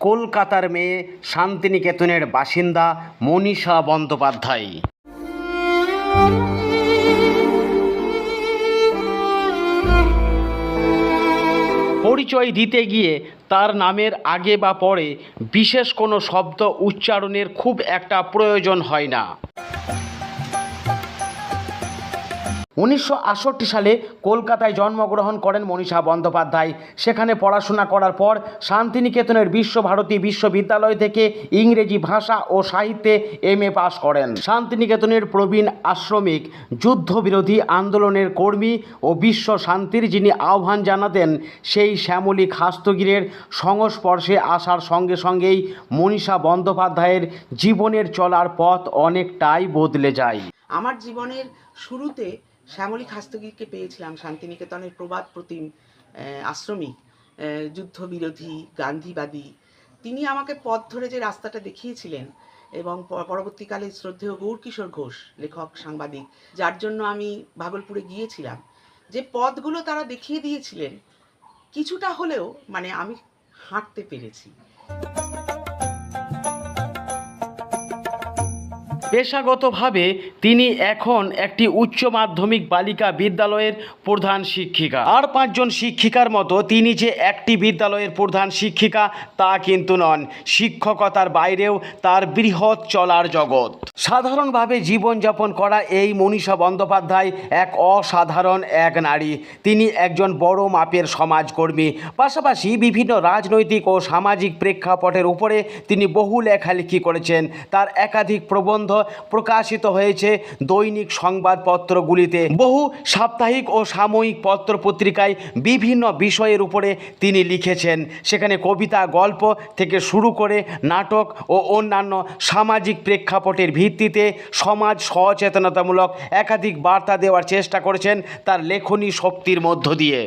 কলকাতার মেয়ে শান্তিনিকেতনের বাসিন্দা মনীষা বন্দ্যোপাধ্যায়। পরিচয় দিতে গিয়ে তার নামের আগে বা পরে বিশেষ কোনো শব্দ উচ্চারণের খুব একটা প্রয়োজন হয় না। উনিশশো আটষট্টি সালে কলকাতায় জন্মগ্রহণ করেন মনীষা বন্দ্যোপাধ্যায়। সেখানে পড়াশোনা করার পর শান্তিনিকেতনের বিশ্বভারতী বিশ্ববিদ্যালয় থেকে ইংরেজি ভাষা ও সাহিত্যে এম এ পাশ করেন। শান্তিনিকেতনের প্রবীণ আশ্রমিক, যুদ্ধবিরোধী আন্দোলনের কর্মী ও বিশ্ব শান্তির যিনি আহ্বান জানাতেন, সেই শ্যামলী খাস্তগিরের সংস্পর্শে আসার সঙ্গে সঙ্গেই মনীষা বন্দ্যোপাধ্যায়ের জীবনের চলার পথ অনেকটাই বদলে যায়। আমার জীবনের শুরুতে শ্যামলী খাস্তগীরকে পেয়েছিলাম শান্তিনিকেতনের প্রবাদ প্রতিম আহ, আশ্রমিক যুদ্ধবিরোধী গান্ধীবাদী। তিনি আমাকে পথ ধরে যে রাস্তাটা দেখিয়েছিলেন এবং পরবর্তীকালে শ্রদ্ধেয় গৌরকিশোর ঘোষ লেখক সাংবাদিক যার জন্য আমি ভাগলপুরে গিয়েছিলাম যে পথগুলো তারা দেখিয়ে দিয়েছিলেন কিছুটা হলেও মানে আমি হাঁটতে পেরেছি। পেশাগতভাবে তিনি এখন একটি উচ্চ মাধ্যমিক বালিকা বিদ্যালয়ের প্রধান শিক্ষিকা। আর পাঁচজন শিক্ষিকার মতো তিনি যে একটি বিদ্যালয়ের প্রধান শিক্ষিকা, তা কিন্তু নন। শিক্ষকতার বাইরেও তার বৃহৎ চলার জগৎ। সাধারণভাবে জীবনযাপন করা এই মনীষা বন্দ্যোপাধ্যায় এক অসাধারণ এক নারী। তিনি একজন বড় মাপের সমাজকর্মী। পাশাপাশি বিভিন্ন রাজনৈতিক ও সামাজিক প্রেক্ষাপটের উপরে তিনি বহু লেখালেখি করেছেন। তার একাধিক প্রবন্ধ প্রকাশিত হয়েছে দৈনিক সংবাদপত্রগুলিতে। বহু সাপ্তাহিক ও সাময়িক পত্র পত্রিকায় বিভিন্ন বিষয়ের উপরে তিনি লিখেছেন। সেখানে কবিতা, গল্প থেকে শুরু করে নাটক ও অন্যান্য সামাজিক প্রেক্ষাপটের ভিত্তিতে সমাজ সচেতনতামূলক একাধিক বার্তা দেওয়ার চেষ্টা করেছেন তার লেখনী শক্তির মধ্য দিয়ে।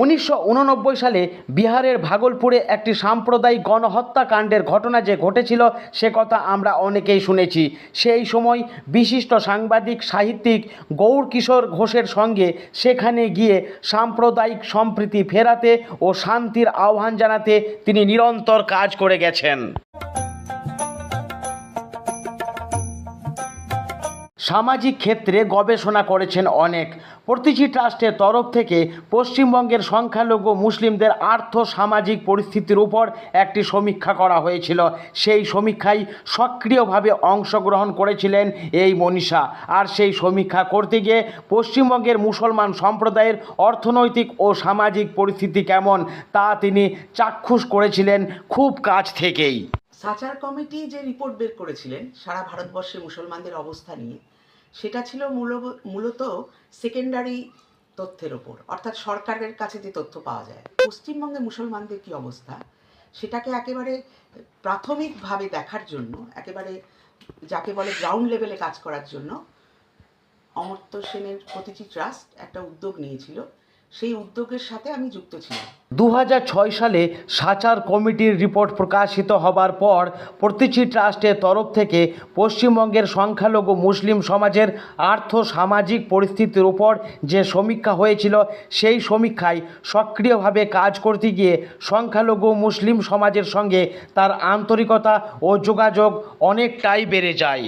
উনিশশো উননব্বই সালে বিহারের ভাগলপুরে একটি সাম্প্রদায়িক গণহত্যাকাণ্ডের ঘটনা যে ঘটেছিল, সে কথা আমরা অনেকেই শুনেছি। সেই সময় বিশিষ্ট সাংবাদিক, সাহিত্যিক গৌর কিশোর ঘোষের সঙ্গে সেখানে গিয়ে সাম্প্রদায়িক সম্প্রীতি ফেরাতে ও শান্তির আহ্বান জানাতে তিনি নিরন্তর কাজ করে গেছেন। সামাজিক ক্ষেত্রে গবেষণা করেছেন অনেক। প্রতিটি ট্রাস্টের তরফ থেকে পশ্চিমবঙ্গের সংখ্যালঘু মুসলিমদের আর্থ সামাজিক পরিস্থিতির উপর একটি সমীক্ষা করা হয়েছিল। সেই সমীক্ষায় সক্রিয়ভাবে অংশগ্রহণ করেছিলেন এই মনীষা। আর সেই সমীক্ষা করতে গিয়ে পশ্চিমবঙ্গের মুসলমান সম্প্রদায়ের অর্থনৈতিক ও সামাজিক পরিস্থিতি কেমন, তা তিনি চাক্ষুষ করেছিলেন খুব কাছ থেকেই। সাচার কমিটি যে রিপোর্ট বের করেছিলেন, সারা ভারতবর্ষে মুসলমানদের অবস্থা নিয়ে সেটা ছিল মূলত সেকেন্ডারি তথ্যের ওপর। অর্থাৎ সরকারের কাছে যে তথ্য পাওয়া যায়। পশ্চিমবঙ্গে মুসলমানদের কি অবস্থা? সেটাকে একেবারে প্রাথমিকভাবে দেখার জন্য, একেবারে যাকে বলে গ্রাউন্ড লেভেলে কাজ করার জন্য, অমর্ত্য সেনের প্রতিটি ট্রাস্ট একটা উদ্যোগ নিয়েছিল। সেই উদ্যোগের সাথে আমি যুক্ত ছিলাম। দু হাজার ছয় সালে সাচার কমিটির রিপোর্ট প্রকাশিত হবার পর প্রতিটি ট্রাস্টের তরফ থেকে পশ্চিমবঙ্গের সংখ্যালঘু মুসলিম সমাজের আর্থ সামাজিক পরিস্থিতির উপর যে সমীক্ষা হয়েছিল, সেই সমীক্ষায় সক্রিয়ভাবে কাজ করতে গিয়ে সংখ্যালঘু মুসলিম সমাজের সঙ্গে তার আন্তরিকতা ও যোগাযোগ অনেকটাই বেড়ে যায়।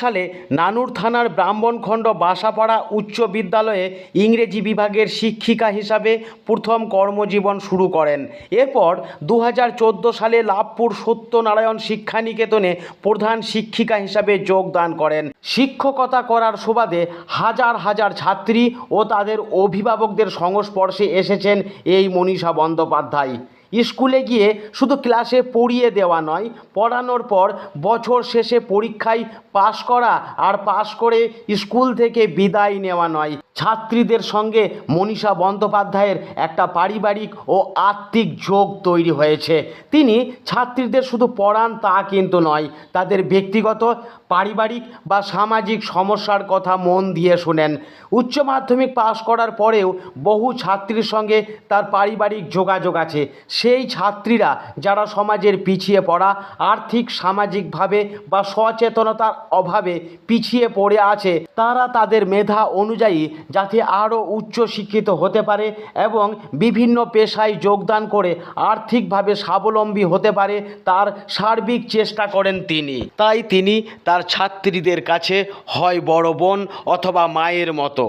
সালে নানুর থানার ব্রাহ্মণখণ্ড বাসাপাড়া উচ্চ বিদ্যালয়ে ইংরেজি বিভাগের শিক্ষিকা হিসাবে প্রথম কর্মজীবন শুরু করেন। এরপর দু হাজার চোদ্দ সালে লাভপুর সত্যনারায়ণ শিক্ষানিকেতনে প্রধান শিক্ষিকা হিসাবে যোগদান করেন। শিক্ষকতা করার সুবাদে হাজার হাজার ছাত্রী ও তাদের অভিভাবকদের সংস্পর্শে এসেছেন এই মনীষা বন্দ্যোপাধ্যায়। স্কুলে গিয়ে শুধু ক্লাসে পড়িয়ে দেওয়া নয়, পড়ানোর পর বছর শেষে পরীক্ষায় পাশ করা আর পাশ করে স্কুল থেকে বিদায় নেওয়া নয়। ছাত্রীদের সঙ্গে মনীষা বন্দ্যোপাধ্যায়ের একটা পারিবারিক ও আত্মিক যোগ তৈরি হয়েছে। তিনি ছাত্রীদের শুধু পড়ান তা কিন্তু নয়, তাদের ব্যক্তিগত, পারিবারিক বা সামাজিক সমস্যার কথা মন দিয়ে শোনেন। উচ্চ মাধ্যমিক পাশ করার পরেও বহু ছাত্রীর সঙ্গে তার পারিবারিক যোগাযোগ আছে। সেই ছাত্রীরা যারা সমাজের পিছিয়ে পড়া, আর্থিক, সামাজিকভাবে বা সচেতনতার অভাবে পিছিয়ে পড়ে আছে, তারা তাদের মেধা অনুযায়ী যাতে আরও উচ্চশিক্ষিত হতে পারে এবং বিভিন্ন পেশায় যোগদান করে আর্থিকভাবে স্বাবলম্বী হতে পারে, তার সার্বিক চেষ্টা করেন তিনি। তাই তিনি তার ছাত্রীদের কাছে হয় বড় বোন অথবা মায়ের মতো।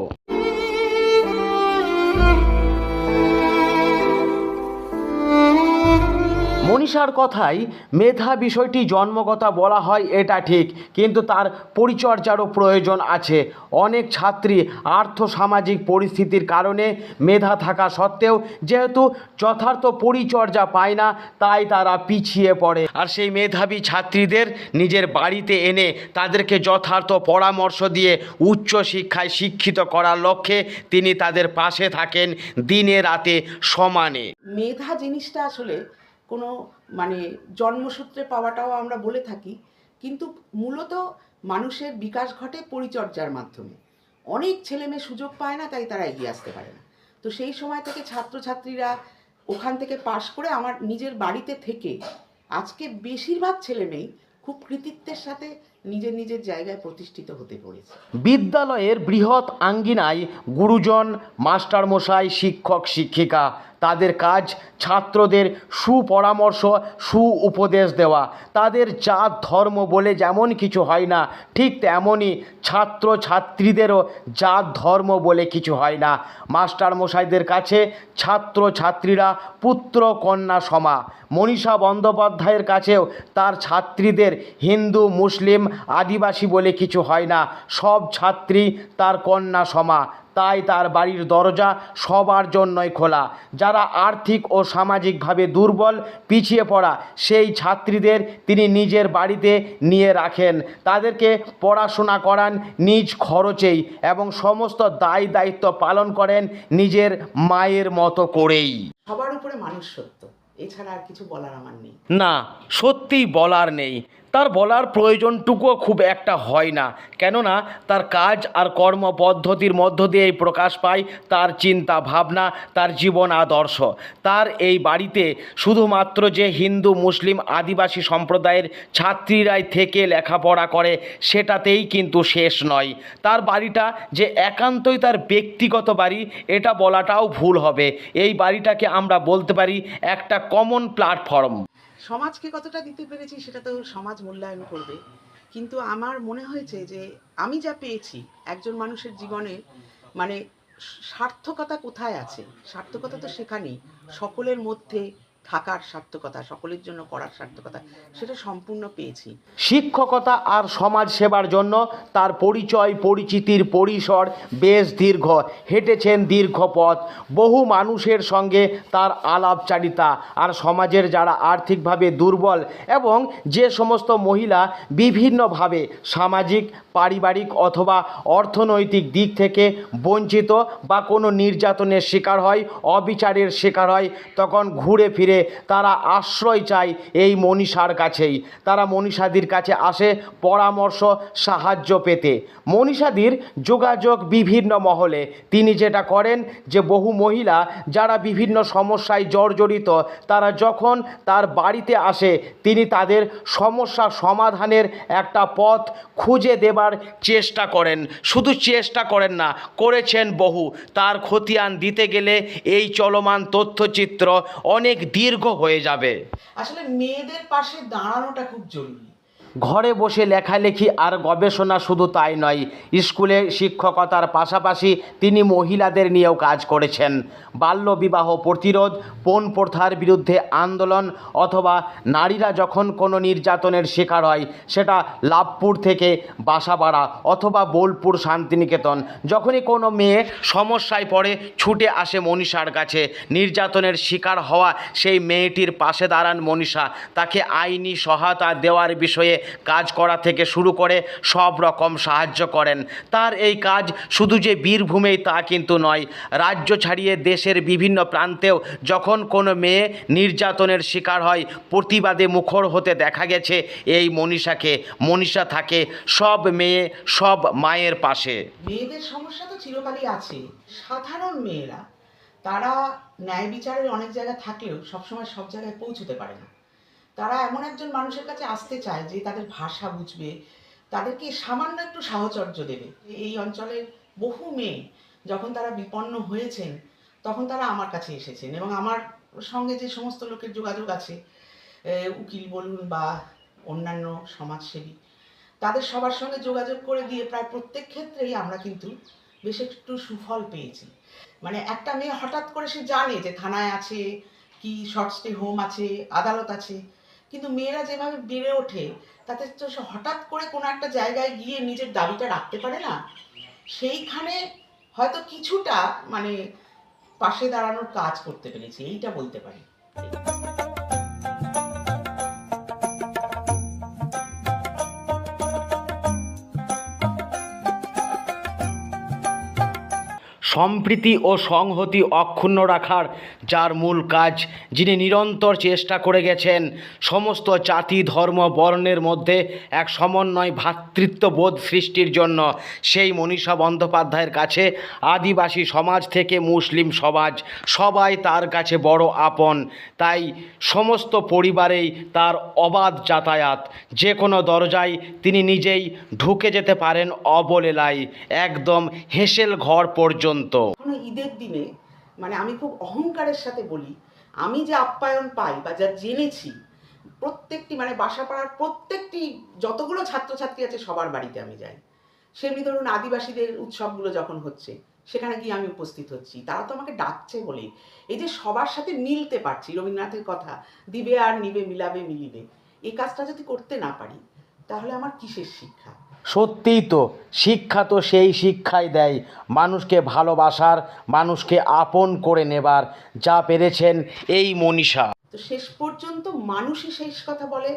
মনীষার কথাই মেধা বিষয়টি জন্মগতা বলা হয়, এটা ঠিক। কিন্তু তার পরিচর্যারও প্রয়োজন আছে। অনেক ছাত্রী আর্থ সামাজিক পরিস্থিতির কারণে মেধা থাকা সত্ত্বেও যেহেতু যথার্থ পরিচর্যা পায় না, তাই তারা পিছিয়ে পড়ে। আর সেই মেধাবী ছাত্রীদের নিজের বাড়িতে এনে তাদেরকে যথার্থ পরামর্শ দিয়ে উচ্চ শিক্ষায় শিক্ষিত করার লক্ষ্যে তিনি তাদের পাশে থাকেন দিনে রাতে সমানে। মেধা জিনিসটা আসলে কোনো মানে জন্মসূত্রে পাওয়াটাও আমরা বলে থাকি, কিন্তু মূলত মানুষের বিকাশ ঘটে পরিচর্যার মাধ্যমে। অনেক ছেলে মেয়ে সুযোগ পায় না, তাই তারা এগিয়ে আসতে পারে না। তো সেই সময় থেকে ছাত্রছাত্রীরা ওখান থেকে পাশ করে আমার নিজের বাড়িতে থেকে, আজকে বেশিরভাগ ছেলে খুব কৃতিত্বের সাথে নিজের নিজের জায়গায় প্রতিষ্ঠিত হতে পড়েছে। বিদ্যালয়ের বৃহৎ আঙ্গিনায় গুরুজন, মাস্টারমশাই, শিক্ষক, শিক্ষিকা, তাদের কাজ ছাত্রদের সুপরামর্শ সু উপদেশ দেওয়া। তাদের জাত, ধর্ম বলে যেমন কিছু হয় না, ঠিক তেমনই ছাত্র ছাত্রীদেরও জাত, ধর্ম বলে কিছু হয় না। মাস্টারমশাইদের কাছে ছাত্র ছাত্রীরা পুত্র, কন্যা, সমা। মনীষা বন্দ্যোপাধ্যায়ের কাছেও তার ছাত্রীদের হিন্দু, মুসলিম আদিবাসী বলে কিছু হয় না। সব ছাত্রী তার কন্যা সমা তাই তার বাড়ির দরজা সবার জন্যই খোলা। যারা আর্থিক ও সামাজিকভাবে দুর্বল পিছিয়ে পড়া সেই ছাত্রীদের তিনি নিজের বাড়িতে নিয়ে রাখেন। তাদেরকে পড়াশোনা করান নিজ খরচেই এবং সমস্ত দায় দায়িত্ব পালন করেন নিজের মায়ের মতো করেই। সবার উপরে মানুষ সত্য। এছাড়া আর কিছু বলার আমার নেই। না সত্যিই বলার নেই। তার বলার প্রয়োজনটুকুও খুব একটা হয় না। কেননা তার কাজ আর কর্ম পদ্ধতির মধ্য দিয়েই প্রকাশ পায় তার চিন্তা ভাবনা, তার জীবন আদর্শ। তার এই বাড়িতে শুধুমাত্র যে হিন্দু, মুসলিম, আদিবাসী সম্প্রদায়ের ছাত্রীরাই থেকে লেখাপড়া করে, সেটাতেই কিন্তু শেষ নয়। তার বাড়িটা যে একান্তই তার ব্যক্তিগত বাড়ি, এটা বলাটাও ভুল হবে। এই বাড়িটাকে আমরা বলতে পারি একটা কমন প্ল্যাটফর্ম সমাজকে কতটা দিতে পেরেছি সেটা তো সমাজ মূল্যায়ন করবে। কিন্তু আমার মনে হয়েছে যে আমি যা পেয়েছি একজন মানুষের জীবনে মানে সার্থকতা কোথায় আছে? সার্থকতা তো সেখানেই। সকলের মধ্যে থাকার সার্থকতা, সকলের জন্য করার সার্থকতা, সেটা সম্পূর্ণ পেয়েছি। শিক্ষকতা আর সমাজ সেবার জন্য তার পরিচয়, পরিচিতির পরিসর বেশ দীর্ঘ। হেঁটেছেন দীর্ঘ পথ। বহু মানুষের সঙ্গে তার আলাপচারিতা আর সমাজের যারা আর্থিকভাবে দুর্বল এবং যে সমস্ত মহিলা বিভিন্নভাবে সামাজিক, পারিবারিক অথবা অর্থনৈতিক দিক থেকে বঞ্চিত বা কোনো নির্যাতনের শিকার হয়, অবিচারের শিকার হয়, তখন ঘুরে ফিরে তারা আশ্রয় চায় এই মনীষার কাছেই। তারা মনীষাদির কাছে আসে পরামর্শ, সাহায্য পেতে। মনীষাদির যোগাযোগ বিভিন্ন মহলে। তিনি যেটা করেন যে বহু মহিলা যারা বিভিন্ন সমস্যায় জর্জরিত, তারা যখন তার বাড়িতে আসে, তিনি তাদের সমস্যা সমাধানের একটা পথ খুঁজে দেবার চেষ্টা করেন। শুধু চেষ্টা করেন না, করেছেন বহু। তার খতিয়ান দিতে গেলে এই চলমান তথ্যচিত্র অনেক দীর্ঘ হয়ে যাবে। আসলে মেয়েদের পাশে দাঁড়ানোটা খুব জরুরি। ঘরে বসে লেখালেখি আর গবেষণা শুধু তাই নয়, স্কুলে শিক্ষকতার পাশাপাশি তিনি মহিলাদের নিয়েও কাজ করেছেন। বাল্যবিবাহ প্রতিরোধ, পণ প্রথার বিরুদ্ধে আন্দোলন অথবা নারীরা যখন কোনো নির্যাতনের শিকার হয়, সেটা লাভপুর থেকে বাসাবাড়া অথবা বোলপুর শান্তিনিকেতন। যখনই কোনো মেয়ে সমস্যায় পড়ে, ছুটে আসে মনীষার কাছে। নির্যাতনের শিকার হওয়া সেই মেয়েটির পাশে দাঁড়ান মনীষা। তাকে আইনি সহায়তা দেওয়ার বিষয়ে কাজ করা থেকে শুরু করে সব রকম সাহায্য করেন। তার এই কাজ শুধু যে বীরভূমেই তা কিন্তু নয়, রাজ্য ছাড়িয়ে দেশের বিভিন্ন প্রান্তেও যখন কোনো মেয়ে নির্যাতনের শিকার হয়, প্রতিবাদে মুখর হতে দেখা গেছে এই মনীষাকে। মনীষা থাকে সব মেয়ে, সব মায়ের পাশে। মেয়েদের সমস্যা তো চিরকালই আছে। সাধারণ মেয়েরা, তারা ন্যায় বিচারের অনেক জায়গায় থাকলেও সবসময় সব জায়গায় পৌঁছতে পারে না। তারা এমন একজন মানুষের কাছে আসতে চায় যে তাদের ভাষা বুঝবে, তাদেরকে সামান্য একটু সাহচর্য দেবে। এই অঞ্চলের বহু মেয়ে যখন তারা বিপন্ন হয়েছেন, তখন তারা আমার কাছে এসেছেন এবং আমার সঙ্গে যে সমস্ত লোকের যোগাযোগ আছে উকিল বলুন বা অন্যান্য সমাজসেবী, তাদের সবার সঙ্গে যোগাযোগ করে দিয়ে প্রায় প্রত্যেক ক্ষেত্রেই আমরা কিন্তু বেশ একটু সুফল পেয়েছি। মানে একটা মেয়ে হঠাৎ করে সে জানে যে থানায় আছে, কি শর্ট স্টে হোম আছে, আদালত আছে কিন্তু মেয়েরা যেভাবে বেড়ে ওঠে, তাতে তো হঠাৎ করে কোনো একটা জায়গায় গিয়ে নিজের দাবিটা রাখতে পারে না। সেইখানে হয়তো কিছুটা মানে পাশে দাঁড়ানোর কাজ করতে পেরেছি, এইটা বলতে পারি। সম্প্রীতি ও সংহতি অক্ষুণ্ণ রাখার যার মূল কাজ, যিনি নিরন্তর চেষ্টা করে গেছেন, সমস্ত জাতি, ধর্ম, বর্ণের মধ্যে এক সমন্বয় ভ্রাতৃত্ববোধ সৃষ্টির জন্য। সেই মনীষা বন্দ্যোপাধ্যায়ের কাছে আদিবাসী সমাজ থেকে মুসলিম সমাজ, সবাই তার কাছে বড় আপন। তাই সমস্ত পরিবারেই তার অবাধ যাতায়াত। যে কোনো দরজায় তিনি নিজেই ঢুকে যেতে পারেন অবলেলায়। একদম হেসেল ঘর পর্যন্ত। এখনও ঈদের দিনে মানে আমি খুব অহংকারের সাথে বলি, আমি যে আপ্যায়ন পাই বা যা জেনেছি, প্রত্যেকটি মানে বাসাপাড়ার প্রত্যেকটি, যতগুলো ছাত্রছাত্রী আছে সবার বাড়িতে আমি যাই। সেমনি ধরুন আদিবাসীদের উৎসবগুলো যখন হচ্ছে, সেখানে গিয়ে আমি উপস্থিত হচ্ছি। তারা তো আমাকে ডাকছে বলেই। এই যে সবার সাথে মিলতে পারছি, রবীন্দ্রনাথের কথা, দিবে আর নিবে, মিলাবে, মিলিবে, এই কাজটা যদি করতে না পারি, তাহলে আমার কিসের শিক্ষা? সত্যিই তো শিক্ষা তো সেই শিক্ষাই দেয়। মানুষকে ভালোবাসার, মানুষকে আপন করে নেবার। যা পেরেছেন এই মনীষা। তো শেষ পর্যন্ত মানুষই শেষ কথা বলে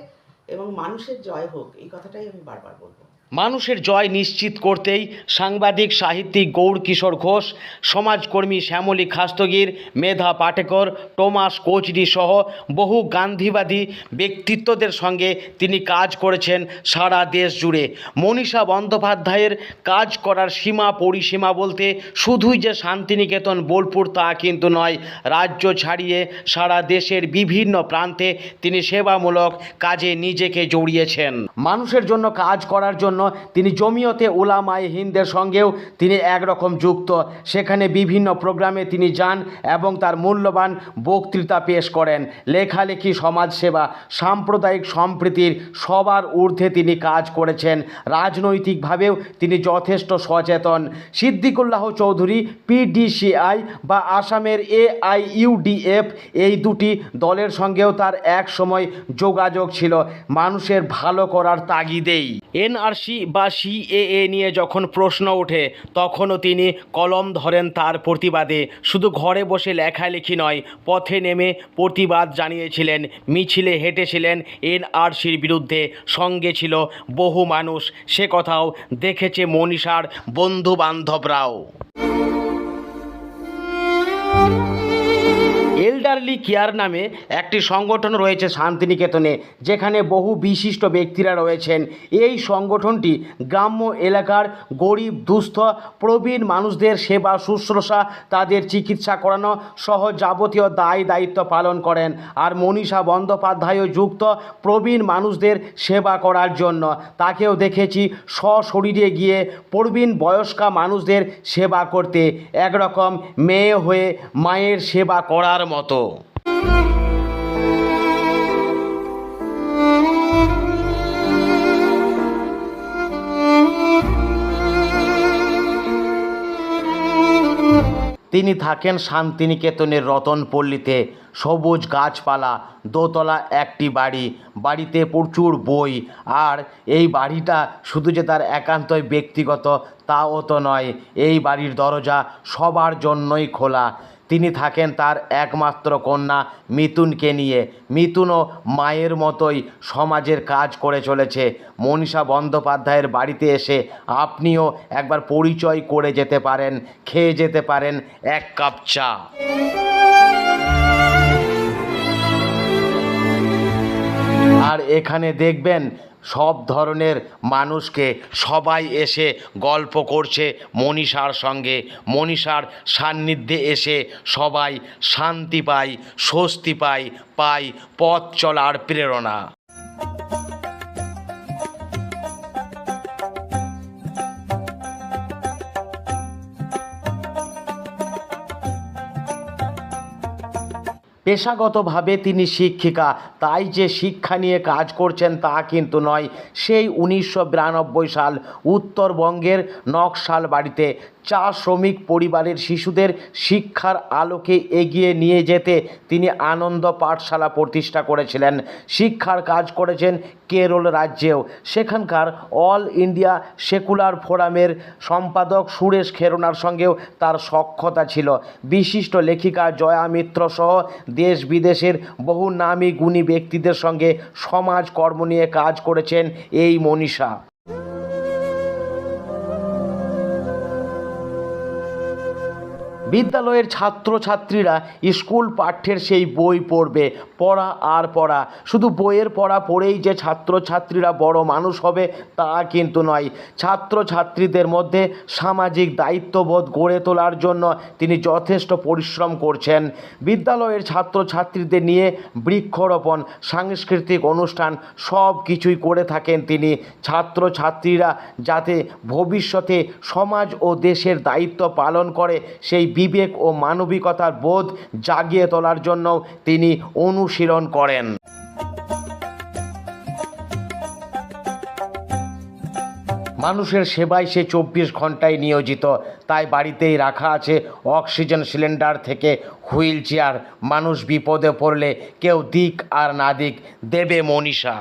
এবং মানুষের জয় হোক, এই কথাটাই আমি বারবার বলব। মানুষের জয় নিশ্চিত করতেই সাংবাদিক, সাহিত্যিক গৌর কিশোর ঘোষ, সমাজকর্মী শ্যামলী খাস্তগির, মেধা পাটেকর, টোমাস কোচডি সহ বহু গান্ধীবাদী ব্যক্তিত্বদের সঙ্গে তিনি কাজ করেছেন সারা দেশ জুড়ে। মনীষা বন্দ্যোপাধ্যায়ের কাজ করার সীমা পরিসীমা বলতে শুধুই যে শান্তিনিকেতন, বোলপুর তা কিন্তু নয়, রাজ্য ছাড়িয়ে সারা দেশের বিভিন্ন প্রান্তে তিনি সেবামূলক কাজে নিজেকে জড়িয়েছেন। মানুষের জন্য কাজ করার জন্য তিনি জমিয়তে উলামায়ে হিন্দের সঙ্গেও তিনি একরকম যুক্ত। সেখানে বিভিন্ন প্রোগ্রামে তিনি যান এবং তার মূল্যবান বক্তৃতা পেশ করেন। লেখালেখি, সমাজসেবা, সাম্প্রদায়িক সম্প্রীতির সবার ঊর্ধ্বে তিনি কাজ করেছেন। রাজনৈতিকভাবেও তিনি যথেষ্ট সচেতন। সিদ্দিকুল্লাহ চৌধুরী পিডিসিআই বা আসামের এআইইউডিএফ এই দুটি দলের সঙ্গেও তার এক সময় যোগাযোগ ছিল। মানুষের ভালো করার তাগিদেই। এনআরসি বা সিএএ নিয়ে যখন প্রশ্ন ওঠে, তখনও তিনি কলম ধরেন তার প্রতিবাদে। শুধু ঘরে বসে লেখালেখি নয়, পথে নেমে প্রতিবাদ জানিয়েছিলেন, মিছিলে হেঁটেছিলেন এনআরসির বিরুদ্ধে। সঙ্গে ছিল বহু মানুষ। সে কথাও দেখেছে মনীষার বন্ধু বান্ধবরাও এল্ডারলি কেয়ার নামে একটি সংগঠন রয়েছে শান্তিনিকেতনে, যেখানে বহু বিশিষ্ট ব্যক্তিরা রয়েছেন। এই সংগঠনটি গ্রাম্য এলাকার গরিব, দুস্থ, প্রবীণ মানুষদের সেবা, শুশ্রূষা, তাদের চিকিৎসা করানো সহ যাবতীয় দায়, দায়িত্ব পালন করেন। আর মনীষা বন্দ্যোপাধ্যায়ও যুক্ত প্রবীণ মানুষদের সেবা করার জন্য। তাকেও দেখেছি সশরীরে গিয়ে প্রবীণ বয়স্কা মানুষদের সেবা করতে। একরকম মেয়ে হয়ে মায়ের সেবা করার মতো। তিনি থাকেন শান্তিনিকেতনের রতনপল্লীতে। সবুজ গাছপালা, দোতলা একটি বাড়ি, বাড়িতে প্রচুর বই। আর এই বাড়িটা শুধু যে তার একান্তই ব্যক্তিগত, তাও তো নয়। এই বাড়ির দরজা সবার জন্যই খোলা। তিনি থাকেন তার একমাত্র কন্যা মিতুনকে নিয়ে। মিতুনও মায়ের মতোই সমাজের কাজ করে চলেছে। মনীষা বন্দ্যোপাধ্যায়ের বাড়িতে এসে আপনিও একবার পরিচয় করে যেতে পারেন, খেয়ে যেতে পারেন এক কাপ চা। আর এখানে দেখবেন সব ধরনের মানুষকে সবাই এসে গল্প করছে মনীষার সঙ্গে। মনীষার সান্নিধ্যে এসে সবাই শান্তি পায়, স্বস্তি পায় পায় পথ চলার প্রেরণা। পেশাগতভাবে তিনি শিক্ষিকা, তাই যে শিক্ষা নিয়ে কাজ করছেন তা কিন্তু নয়। সেই উনিশশো বিরানব্বই সাল উত্তরবঙ্গের নকশাল বাড়িতে চা শ্রমিক পরিবারের শিশুদের শিক্ষার আলোকে এগিয়ে নিয়ে যেতে তিনি আনন্দ পাঠশালা প্রতিষ্ঠা করেছিলেন। শিক্ষার কাজ করেছেন কেরল রাজ্যেও। সেখানকার অল ইন্ডিয়া সেকুলার ফোরামের সম্পাদক সুরেশ খেরোনার সঙ্গেও তার সক্ষতা ছিল। বিশিষ্ট লেখিকা জয়া মিত্র সহ দেশ বিদেশের বহু নামী গুণী ব্যক্তিদের সঙ্গে সমাজ কর্ম নিয়ে কাজ করেছেন এই মনীষা। বিদ্যালয়ের ছাত্রছাত্রীরা স্কুল পাঠ্যের সেই বই পড়বে, পড়া আর পড়া। শুধু বইয়ের পড়া পড়েই যে ছাত্রছাত্রীরা বড় মানুষ হবে, তা কিন্তু নয়। ছাত্রছাত্রীদের মধ্যে সামাজিক দায়িত্ববোধ গড়ে তোলার জন্য তিনি যথেষ্ট পরিশ্রম করছেন। বিদ্যালয়ের ছাত্রছাত্রীদের নিয়ে বৃক্ষরোপণ, সাংস্কৃতিক অনুষ্ঠান, সব কিছুই করে থাকেন তিনি। ছাত্রছাত্রীরা যাতে ভবিষ্যতে সমাজ ও দেশের দায়িত্ব পালন করে, সেই বিবেক ও মানবিকতার বোধ জাগিয়ে তোলার জন্য তিনি অনুশীলন করেন। মানুষের সেবায় সে চব্বিশ ঘন্টায় নিয়োজিত। তাই বাড়িতেই রাখা আছে অক্সিজেন সিলিন্ডার থেকে হুইল চেয়ার। মানুষ বিপদে পড়লে কেউ দিক আর না দিক দেবে মনীষা।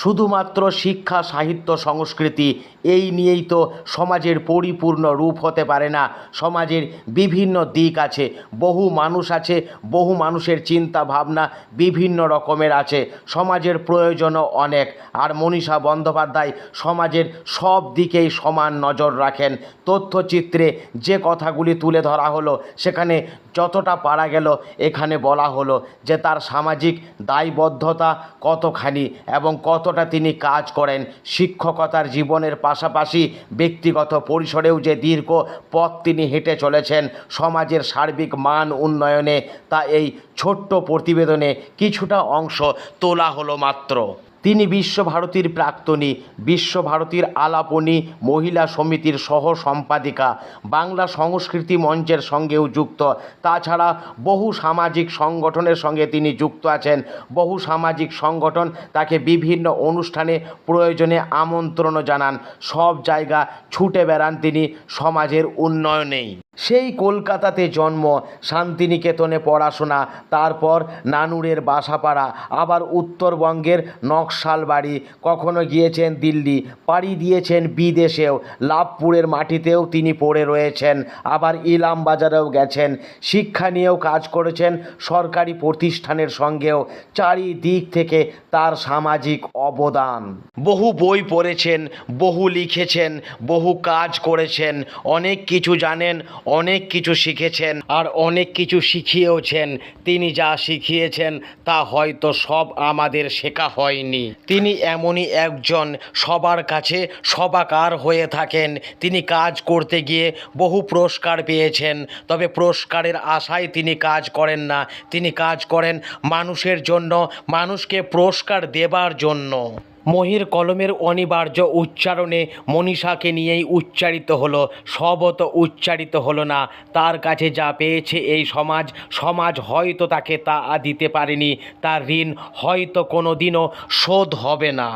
শুধুমাত্র শিক্ষা, সাহিত্য, সংস্কৃতি এই নিয়েই তো সমাজের পরিপূর্ণ রূপ হতে পারে না। সমাজের বিভিন্ন দিক আছে, বহু মানুষ আছে, বহু মানুষের চিন্তা ভাবনা বিভিন্ন রকমের আছে। সমাজের প্রয়োজনও অনেক। আর মনীষা বন্দ্যোপাধ্যায় সমাজের সব দিকেই সমান নজর রাখেন। তথ্যচিত্রে যে কথাগুলি তুলে ধরা হলো, সেখানে যতটা পারা গেল, এখানে বলা হলো যে তার সামাজিক দায়বদ্ধতা কতখানি এবং কতটা তিনি কাজ করেন, শিক্ষকতার জীবনের পাশাপাশি ব্যক্তিগত পরিসরেও যে দীর্ঘ পথ তিনি হেঁটে চলেছেন, সমাজের সার্বিক মান উন্নয়নে, তা এই ছোট্ট প্রতিবেদনে কিছুটা অংশ তোলা হলো মাত্র। তিনি বিশ্বভারতীর প্রাক্তনী, বিশ্বভারতীর আলাপনী, মহিলা সমিতির সহ সম্পাদিকা বাংলা সংস্কৃতি মঞ্চের সঙ্গেও যুক্ত। তাছাড়া বহু সামাজিক সংগঠনের সঙ্গে তিনি যুক্ত আছেন। বহু সামাজিক সংগঠন তাকে বিভিন্ন অনুষ্ঠানে প্রয়োজনে আমন্ত্রণও জানান। সব জায়গা ছুটে বেড়ান তিনি সমাজের উন্নয়নেই। সেই কলকাতাতে জন্ম, শান্তিনিকেতনে পড়াশোনা, তারপর নানুরের বাসাপাড়া, আবার উত্তরবঙ্গের নকশাল বাড়ি কখনো গিয়েছেন দিল্লি, পাড়ি দিয়েছেন বিদেশেও, লাভপুরের মাটিতেও তিনি পড়ে রয়েছেন, আবার ইলাম বাজারেও গেছেন, শিক্ষা নিয়েও কাজ করেছেন সরকারি প্রতিষ্ঠানের সঙ্গেও, চারিদিক থেকে তার সামাজিক অবদান। বহু বই পড়েছেন, বহু লিখেছেন, বহু কাজ করেছেন, অনেক কিছু জানেন অনেক কিছু শিখেছেন আর অনেক কিছু শিখিয়েওছেন। তিনি যা শিখিয়েছেন, তা হয়তো সব আমাদের শেখা হয়নি। তিনি এমনই একজন সবার কাছে সবাকার হয়ে থাকেন। তিনি কাজ করতে গিয়ে বহু পুরস্কার পেয়েছেন, তবে পুরস্কারের আশায় তিনি কাজ করেন না। তিনি কাজ করেন মানুষের জন্য, মানুষকে পুরস্কার দেবার জন্য। মহির কলমের অনিবার্য উচ্চারণে মনীষাকে নিয়েই উচ্চারিত হলো সবত উচ্চারিত হলো না। তার কাছে যা পেয়েছে এই সমাজ সমাজ হয়তো তাকে তা দিতে পারেনি। তার ঋণ হয়তো কোনো দিনও শোধ হবে না।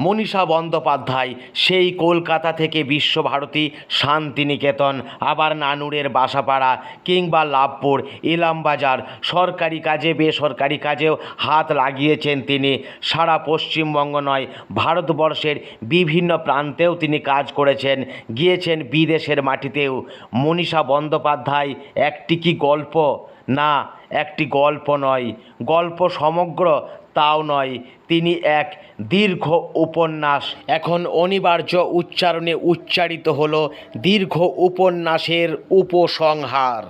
মনীষা বন্দ্যোপাধ্যায়, সেই কলকাতা থেকে বিশ্বভারতী শান্তিনিকেতন, আবার নানুরের বাসাপাড়া কিংবা লাভপুর, ইলামবাজার। সরকারি কাজে, বেসরকারি কাজেও হাত লাগিয়েছেন তিনি। সারা পশ্চিমবঙ্গ নয়, ভারতবর্ষের বিভিন্ন প্রান্তেও তিনি কাজ করেছেন। গিয়েছেন বিদেশের মাটিতেও। মনীষা বন্দ্যোপাধ্যায়, একটি কি গল্প? না, একটি গল্প নয়। গল্প সমগ্র তাও নয় তিনি এক দীর্ঘ উপন্যাস। এখন অনিবার্য উচ্চারণে উচ্চারিত হল দীর্ঘ উপন্যাসের উপসংহার।